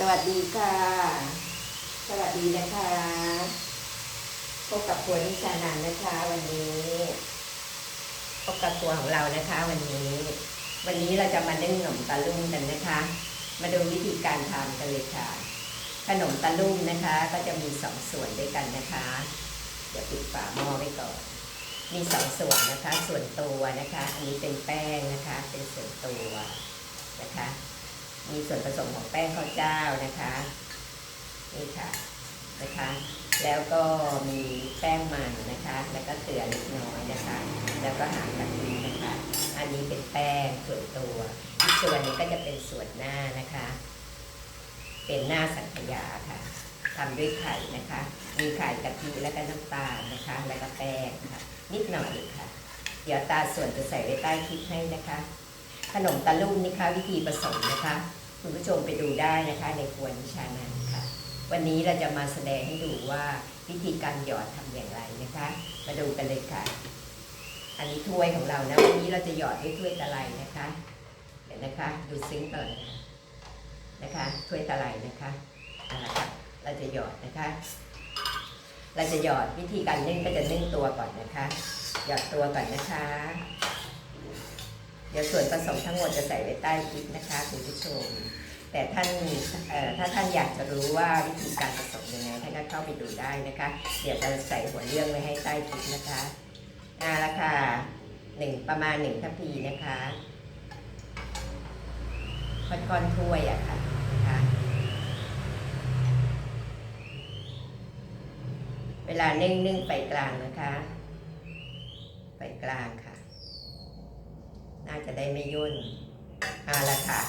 สวัสดีค่ะ สวัสดีนะคะ พบกับครัวนิชานันนะคะ วันนี้ พบกับครัวของเรานะคะ วันนี้ วันนี้เราจะมานึ่งขนมตะลุ่มกันนะคะ มาดูวิธีการทำกันเลยค่ะ ขนมตะลุ่มนะคะ ก็จะมีสองส่วนด้วยกันนะคะ เดี๋ยวปิดฝาหม้อไว้ก่อน มีสองส่วนนะคะ ส่วนตัวนะคะ อันนี้เป็นแป้งนะคะ เป็นส่วนตัวนะคะ มีส่วนผสมของแป้งข้าวเจ้านะคะนี่ค่ะนะคะ แล้วก็มีแป้งมันนะคะ แล้วก็เกลือเล็กน้อยนะคะ แล้วก็หางกะทินะคะ อันนี้เป็นแป้งส่วนตัว อีกส่วนนี้ก็จะเป็นส่วนหน้านะคะ เป็นหน้าสังขยาค่ะทำด้วยไข่นะคะ มีไข่กะทิแล้วก็น้ำตาลนะคะ แล้วก็แป้งค่ะ นิดหน่อยค่ะ เดี๋ยวตาส่วนจะใส่ไว้ใต้คลิปให้นะคะ ขนมตะลุ่มนี่คะวิธีผสมนะคะ คุณผู้ชมไปดูได้นะคะในครัวนิชานันค่ะ วันนี้เราจะมาแสดงให้ดูว่าวิธีการหยอดทำอย่างไรนะคะ มาดูกันเลยค่ะ อันนี้ถ้วยของเรานะวันนี้เราจะหยอดด้วยถ้วยตะไลนะคะ เดี๋ยวนะคะ ดูซึ้งก่อนนะคะถ้วยตะไลนะคะเอาละค่ะเราจะหยอดนะคะ เราจะหยอดวิธีการนึ่งก็จะนึ่งตัวก่อนนะคะ หยอดตัวก่อนนะคะ ดี๋ยวส่วนผสมทั้งหมดจะใส่ไว้ใต้คลิปนะคะคุณผู้ชม แต่ท่านถ้าท่านอยากจะรู้ว่าวิธีการผสมยังไงท่านก็เข้าไปดูได้นะคะ เดี๋ยวจะใส่หัวเรื่องไว้ให้ใต้คลิปนะคะอ่าละค่ะหนึ่งประมาณหนึ่งทัพพีนะคะค่อนถ้วยอะค่ะนะคะเวลานึ่งนึ่งไฟกลางนะคะไฟกลางค่ะ จะได้ไม่ยุ่นเอาละค่ะ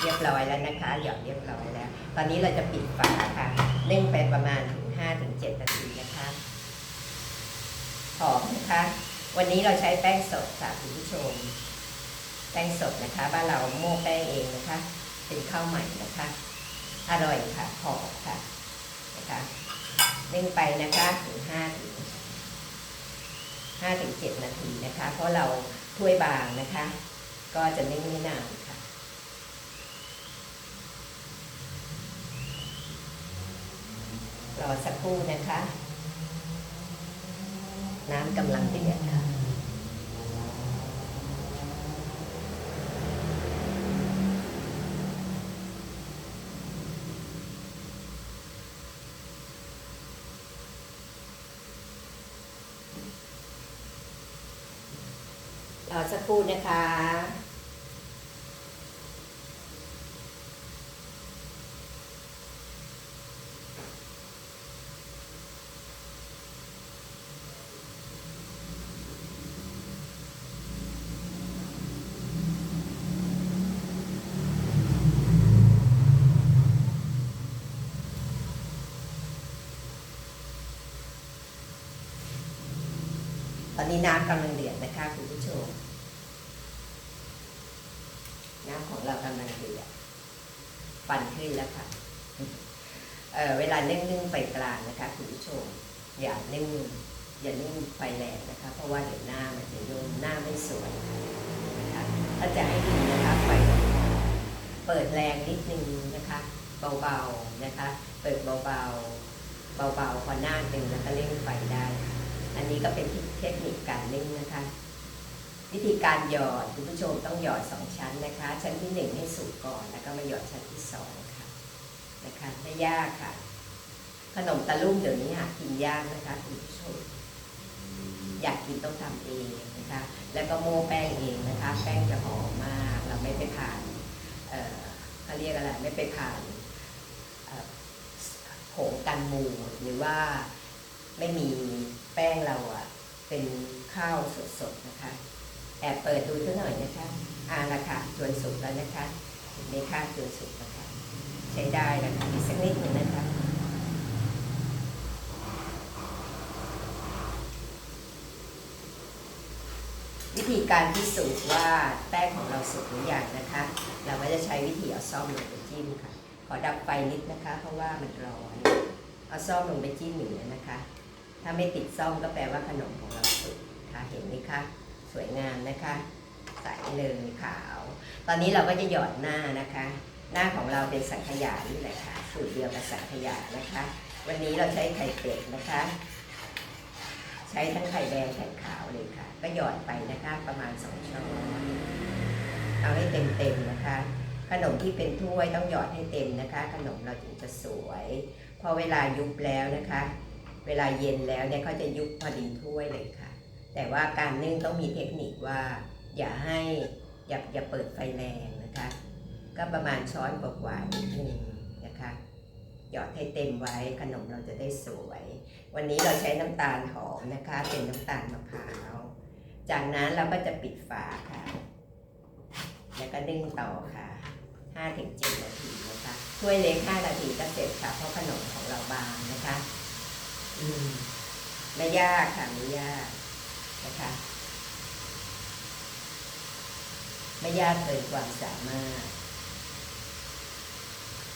เรียบร้อยแล้วนะคะ หยอดเรียบร้อยแล้ว ตอนนี้เราจะปิดฝาค่ะนึ่งไปประมาณถึง5ถึง7นาทีนะคะหอมนะคะ วันนี้เราใช้แป้งสดค่ะคุณผู้ชม แป้งสดนะคะ บ้านเราโม่แป้งเองนะคะ เป็นข้าวใหม่นะคะ อร่อยค่ะหอมค่ะนะคะนึ่งไปนะคะถึง5ถึง5ถึง7นาทีนะคะ เพราะเราถ้วยบางนะคะ ก็จะนิ่งไม่นานค่ะ รอสักครู่นะคะ น้ำกำลังเดือดค่ะ รอสักครู่นะคะ ตอนนี้น้ำกำลังเดือดนะคะคุณผู้ชม น้ำของเรากำลังเดือดปั่นขึ้นแล้วค่ะเเวลาเนึ่งนึ่งไฟกลางนะคะคุณผู้ชม อย่าเนึ่งอย่าเนึ่งไฟแรงนะคะ เพราะว่าเดี๋ยวหน้ามันจะโยนหน้าไม่สวยนะคะถ้าจะให้ดีนะคะไฟเปิดแรงนิดนึงนะคะ เบาๆนะคะ เปิดเบาๆเบาๆพอหน้าตึงแล้วก็เร่งไฟได้อั นนี้ก็เป็นเทคนิคการนึ่งนะคะ วิธีการหยอดคุณผู้ชมต้องหยอดสองชั้นนะคะ ชั้นที่หนึ่งให้สุกก่อน แล้วก็มาหยอดชั้นที่สองค่ะนะคะไม่ยากค่ะ ขนมตะลุ่มเดี๋ยวนี้หากินยากนะคะคุณผู้ชมอยากกินต้องทำเองนะคะ แล้วก็โม่แป้งเองนะคะ แป้งจะหอมมาก เราไม่ไปผ่านเอ่อเขาเรียกอะไรไม่ไปผ่านผงกันหมูหรือว่าไม่มี แป้งเราอะเป็นข้าวสดๆนะคะ แอบเปิดดูซะหน่อยนะคะอ่าละค่ะจนสุกแล้วนะคะเห็นไหมค่ะจนสุกนะคะ ใช้ได้นะคะอีกสักนิดหนึ่งนะคะวิธีการพิสูจน์ว่าแป้งของเราสุกหรือยังนะคะ เราก็จะใช้วิธีเอาซ่อมลงไปจิ้มค่ะ ขอดับไฟนิดนะคะ เพราะว่ามันร้อน เอาซ่อมลงไปจิ้มอย่นะคะ ถ้าไม่ติดซ่อมก็แปลว่าขนมของเราสุกค่ะเห็นไหมคะ สวยงามนะคะ ใสเลยขาว ตอนนี้เราก็จะหยอดหน้านะคะ หน้าของเราเป็นสังขยานี่แหละค่ะสูตรเดียวกับสังขยานะคะ วันนี้เราใช้ไข่เป็ดนะคะ ใช้ทั้งไข่แดงไข่ขาวเลยค่ะ ก็หยอดไปนะคะประมาณสองช้อนเอาให้เต็มๆนะคะขนมที่เป็นถ้วยต้องหยอดให้เต็มนะคะ ขนมเราถึงจะสวย พอเวลายุบแล้วนะคะ เวลาเย็นแล้วเนี่ยเขาจะยุบพอดีถ้วยเลยค่ะ แต่ว่าการนึ่งต้องมีเทคนิคว่า อย่าให้อย่าอย่าเปิดไฟแรงนะคะ ก็ประมาณช้อนกว่าๆนิดนึงนะคะหยอดให้เต็มไว้ขนมเราจะได้สวย วันนี้เราใช้น้ำตาลหอมนะคะ เป็นน้ำตาลมะพร้าวจากนั้นเราก็จะปิดฝาค่ะ แล้วก็นึ่งต่อค่ะ5-7นาทีนะคะถ้วยเล็ก5นาทีก็เสร็จค่ะเพราะขนมของเราบางนะคะ ไม่ยากค่ะไม่ยากนะคะไม่ยากเกินความสามารถ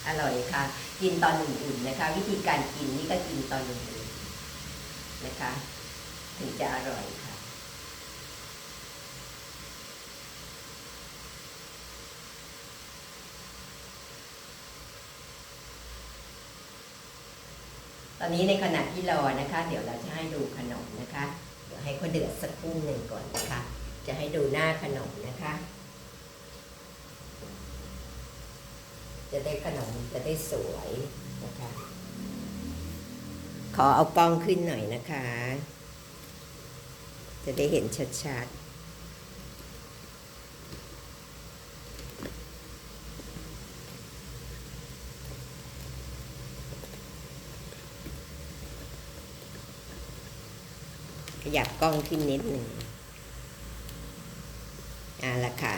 อร่อยค่ะ กินตอนอุ่นๆนะคะ วิธีการกินนี่ก็กินตอนอุ่นๆนะคะ ถึงจะอร่อยค่ะ ตอนนี้ในขณะที่รอนะคะ เดี๋ยวเราจะให้ดูขนมนะคะ เดี๋ยวให้เขาเดือดสักครู่หนึ่งก่อนนะคะ จะให้ดูหน้าขนมนะคะ จะได้ขนมจะได้สวยนะคะ ขอเอากล้องขึ้นหน่อยนะคะ จะได้เห็นชัดๆ ยับกล้องขึ้นนิดหนึ่งอ่าละค่ะ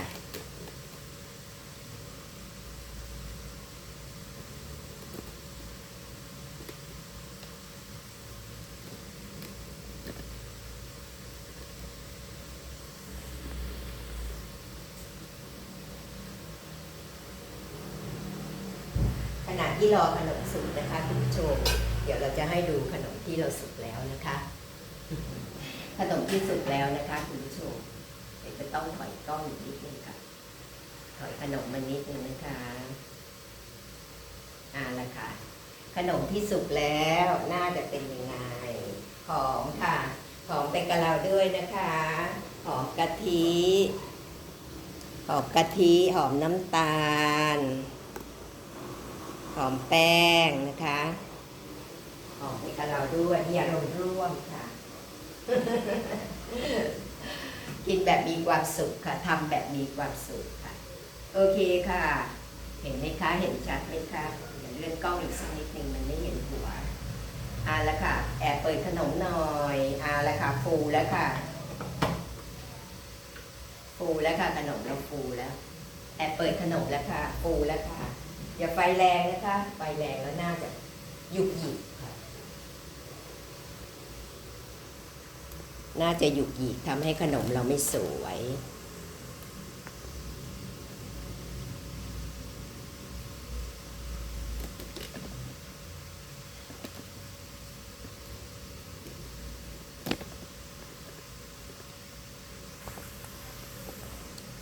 ขณะที่รอขนมสุกนะคะคุณผู้ชม เดี๋ยวเราจะให้ดูขนมที่เราสุกแล้วนะคะ นมที่สุกแล้วนะคะคุณผู้ชมเดี๋ยวจะต้องถอยกล้องอีกนิดนึงค่ะ ถอยขนมมานิดนึงนะคะอ่าละค่ะ ขนมที่สุกแล้วน่าจะเป็นยังไงหอมค่ะหอมไปกับเราด้วยนะคะหอมกะทิหอมกะทิหอมน้ำตาลหอมแป้งนะคะหอมไปกับเราด้วยมีอารมณ์ร่วมค่ะ กินแบบมีความสุขค่ะทำแบบมีความสุขค่ะ โอเคค่ะ เห็นไหมคะ เห็นชัดไหมคะเดี๋ยวเลื่อนกล้องอีกสักนิดหนึ่งมันไม่เห็นหัวอ่าแล้วค่ะ แอบเปิดขนมหน่อยอ่าแล้วค่ะ ฟูแล้วค่ะ ฟูแล้วค่ะ ขนมเราฟูแล้ว แอบเปิดขนมแล้วค่ะ ฟูแล้วค่ะ อย่าไฟแรงนะคะ ไฟแรงแล้วน่าจะหยุกหยิกค่ะ น่าจะหยุกหยิกทำให้ขนมเราไม่สวย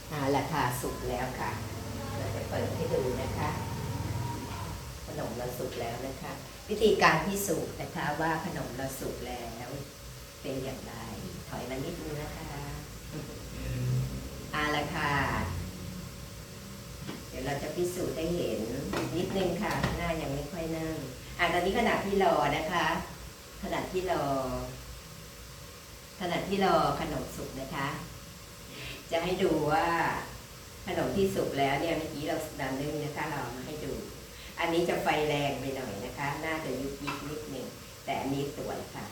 เอาละค่ะสุกแล้วค่ะ เราจะเปิดให้ดูนะคะ ขนมเราสุกแล้วนะคะ วิธีการพิสูจน์นะคะว่าขนมเราสุกแล้ว เป็นอย่างไร ถอยมานิดนึงนะคะเอาละค่ะ เดี๋ยวเราจะพิสูจน์ให้เห็นนิดนึงค่ะ หน้ายังไม่ค่อยนั่งอะตอนนี้ขณะที่รอนะคะ ขณะที่รอ ขณะที่รอขนมสุกนะคะ จะให้ดูว่าขนมที่สุกแล้วเนี่ยเมื่อกี้เราดำนึ่งนะคะ เราเอามาให้ดู อันนี้จะไฟแรงไปหน่อยนะคะ น่าจะยุบยิบนิดหนึ่งแต่อันนี้สวยค่ะ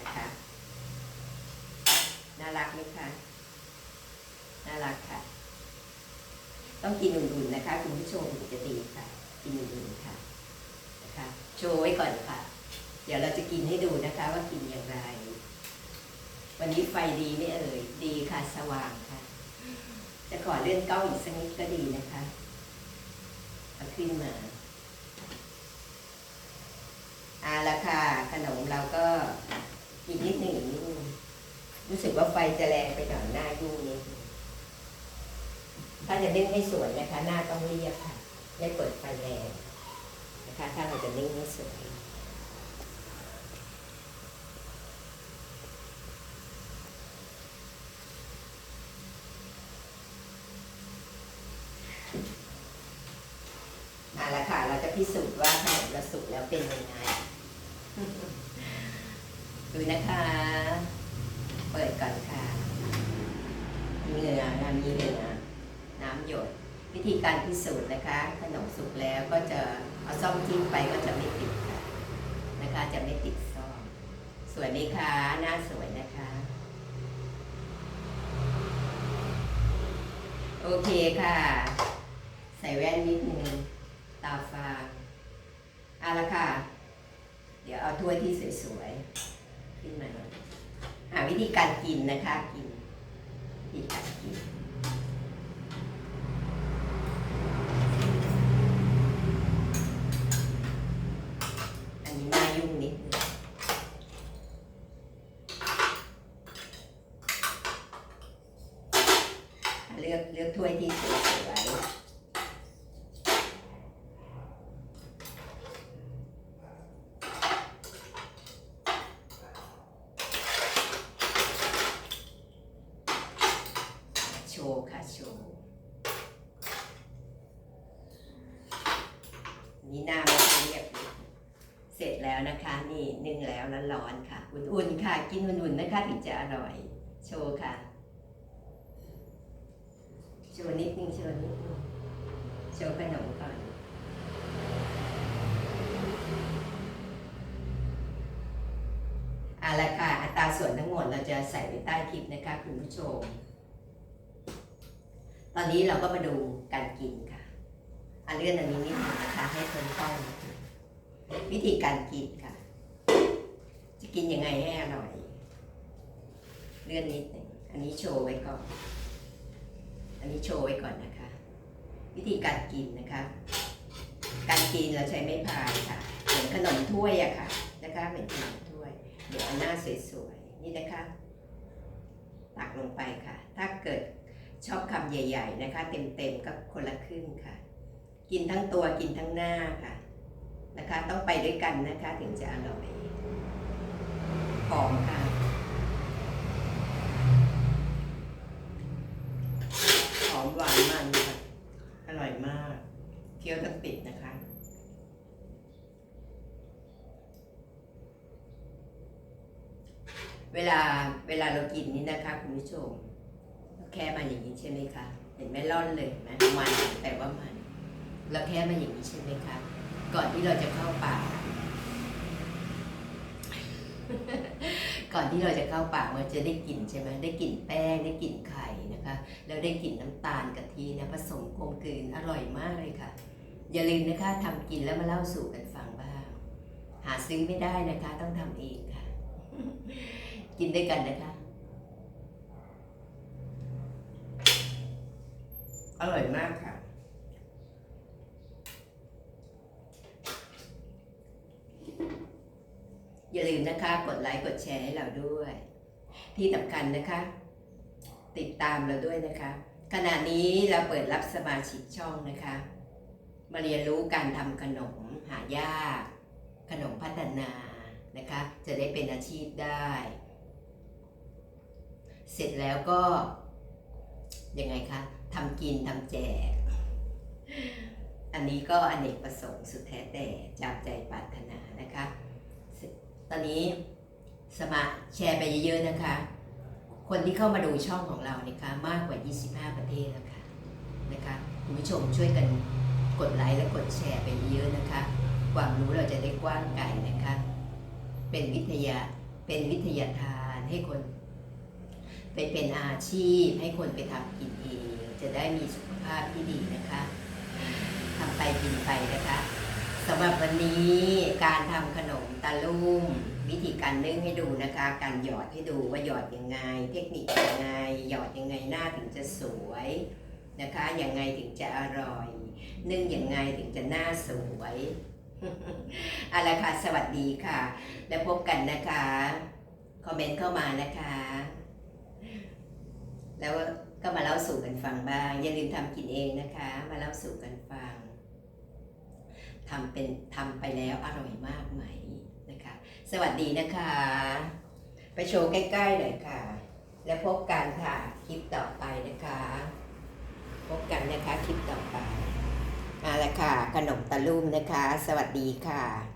นะคะ น่ารักไหมคะ น่ารักค่ะ ต้องกินอุ่นๆนะคะ คุณผู้ชมจะดีค่ะ กินอุ่นๆค่ะนะคะโชว์ไว้ก่อนค่ะ เดี๋ยวเราจะกินให้ดูนะคะว่ากินอย่างไร วันนี้ไฟดีไหม่เอ่ย ดีค่ะสว่างค่ะ จะขอเลื่อนกล้องอีกสักนิดก็ดีนะคะเอาขึ้นมาเอาละค่ะขนมเราก็อีกนิดหนึ่งนิดหนึ่ง รู้สึกว่าไฟจะแรงไปหน่อยหน้ายุ่งนิดถ้าจะเล่นให้สวยนะคะ หน้าต้องเรียบค่ะไม่เปิดไฟแรงนะคะ ถ้าเราจะนึ่งไม่สวยเอาละค่ะ เราจะพิสูจน์ว่าขนมเราสุกแล้วเป็นยังไง ดูนะคะ เปิดก่อนค่ะ มี เหงื่อนมีเหงื่อน้ำหยด วิธีการพิสูจน์นะคะ ขนมสุกแล้วก็จะเอาซ่อมจิ้มไปก็จะไม่ติดค่ะนะคะ จะไม่ติดซ่อมสวยไหมคะหน้าสวยนะคะ โอเคค่ะ ใส่แว่นนิดนึง ตาฟางเอาละค่ะ เดี๋ยวเอาถ้วยที่สวยๆ ขึ้นมา หาวิธีการกินนะคะ กิน วิธีการกิน อันนี้น่ายุ่งนิดนึงเลื อถ้วยที่สวยๆโชว์ค่ะโชว์นี่หน้าไม่ค่อยเรียบเลยเสร็จแล้วนะคะ นี่นึ่งแล้วแล้วร้อนๆค่ะ อุ่นๆค่ะ กินอุ่นๆนะคะถึงจะอร่อย โชว์ค่ะ โชว์นิดนึงโชว์นิดนึงโชว์ขนมก่อนเอาละค่ะอัตราส่วนทั้งหมดเราจะใส่ไว้ใต้คลิปนะคะคุณผู้ชม ตอนนี้เราก็มาดูการกินค่ะอันเลื่อนอันนี้นิดหนึงนะคะให้คนกล้องวิธีการกินค่ะ จะกินยังไงให้อร่อย เลื่อนนิดนึงอันนี้โชว์ไว้ก่อน อันนี้โชว์ไว้ก่อนนะคะ วิธีการกินนะคะ การกินเราใช้ไม้พายค่ะ เหมือนขนมถ้วยอะค่ะนะคะ เหมือนขนมถ้วย เดี๋ยวเอาหน้าสวยๆนี่นะคะ ตักลงไปค่ะ ถ้าเกิดชอบคำใหญ่ ๆ นะคะ เต็มๆก็คนละครึ่งค่ะ กินทั้งตัวกินทั้งหน้าค่ะ นะคะ ต้องไปด้วยกันนะคะถึงจะอร่อยหอมค่ะ หวานมันค่ะอร่อยมาก เคี้ยวทั้งปิดนะคะ เวลาเวลาเรากินนี่นะคะคุณผู้ชมเราแค่มาอย่างนี้ใช่ไหมคะเห็นไหมร่อนเลยเห็นไหมมันแต่ว่ามันเราแค่มาอย่างนี้ใช่ไหมคะก่อนที่เราจะเข้าปา ก่อนที่เราจะเข้าปากมันจะได้กลิ่นใช่ไหมได้กลิ่นแป้งได้กลิ่นไข่นะคะ แล้วได้กลิ่นน้ำตาลกะทินะผสมกลมกลืนอร่อยมากเลยค่ะ อย่าลืมนะคะทำกินแล้วมาเล่าสู่กันฟังบ้าง หาซื้อไม่ได้นะคะ ต้องทำเองค่ะ กินด้วยกันนะคะ อร่อยมากค่ะ อย่าลืมนะคะ กดไลค์กดแชร์ให้เราด้วย ที่สำคัญนะคะ ติดตามเราด้วยนะคะ ขณะนี้เราเปิดรับสมาชิกช่องนะคะ มาเรียนรู้การทำขนมหายาก ขนมพัฒนานะคะ จะได้เป็นอาชีพได้ เสร็จแล้วก็ ยังไงคะทำกินทำแจก อันนี้ก็อเนกประสงค์สุดแท้แต่จากใจปรารถนานะคะ อนนี้สมัครแชร์ไปเยอะๆนะคะ คนที่เข้ามาดูช่องของเราเนี่ยคะมากกว่า 25 ประเทศแล้วค่ะนะคะคุณผู้ชมช่วยกันกดไลค์และกดแชร์ไปเยอะๆนะคะ ความรู้เราจะได้กว้างไกลนะคะ เป็นวิทยาเป็นวิทยาทานให้คน ไปเป็นอาชีพให้คนไปทำกินเองจะได้มีสุขภาพที่ดีนะคะทำไปกินไปนะคะ สำหรับวันนี้การทำขนมตาลุ่มวิธีการนึ่งให้ดูนะคะ การหยอดให้ดูว่าหยอดยังไง เทคนิคยังไง หยอดยังไงหน้าถึงจะสวยนะคะยังไงถึงจะอร่อย นึ่งยังไงถึงจะหน้าสวยเอาละค่ะสวัสดีค่ะ แล้วพบกันนะคะ คอมเมนต์เข้ามานะคะ แล้วก็มาเล่าสู่กันฟังบ้างอย่าลืมทำกินเองนะคะ มาเล่าสู่กันฟัง ทำเป็นทำไปแล้วอร่อยมากไหมนะคะ สวัสดีนะคะ ไปโชว์ใกล้ๆหน่อยค่ะ แล้วพบกันค่ะคลิปต่อไปนะคะ พบกันนะคะคลิปต่อไปมาแล้วค่ะขนมตะลุ่มนะคะ สวัสดีค่ะ